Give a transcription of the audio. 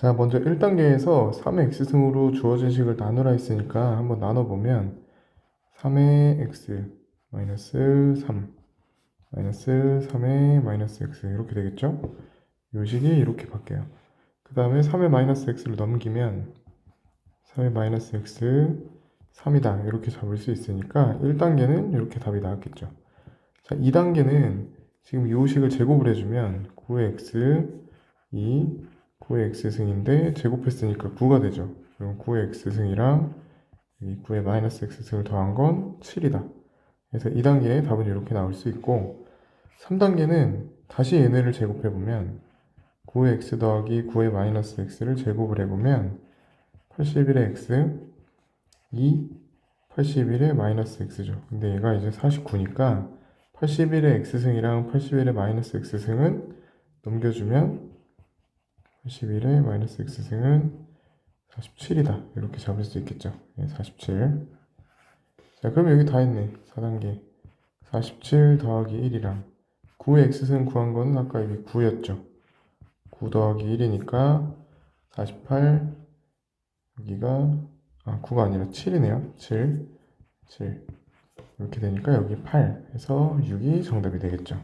자, 먼저 1단계에서 3의 x승으로 주어진 식을 나누라 했으니까 한번 나눠보면 3의 x 마이너스 3 마이너스 3의 마이너스 x 이렇게 되겠죠? 요 식이 이렇게 바뀌어요. 그 다음에 3의 마이너스 x를 넘기면 3의 마이너스 x 3이다 이렇게 잡을 수 있으니까 1단계는 이렇게 답이 나왔겠죠. 자, 2단계는 지금 요 식을 제곱을 해주면 9의 x 2 9의 x승인데 제곱했으니까 9가 되죠. 그럼 9의 x승이랑 여기 9의 마이너스 x승을 더한 건 7이다. 그래서 2단계의 답은 이렇게 나올 수 있고 3단계는 다시 얘네를 제곱해보면 9의 x 더하기 9의 마이너스 x를 제곱을 해보면 81의 x 2 81의 마이너스 x죠. 근데 얘가 이제 49니까 81의 x승이랑 81의 마이너스 x승은 넘겨주면 81의 마이너스 x승은 47이다. 이렇게 잡을 수 있겠죠. 네, 47. 자, 그럼 여기 다 했네. 4단계. 47 더하기 1이랑 9의 x승 구한 거는 아까 여기 9였죠. 9 더하기 1이니까 48 여기가 아 9가 아니라 7이네요. 7 7 이렇게 되니까 여기 8 해서 6이 정답이 되겠죠.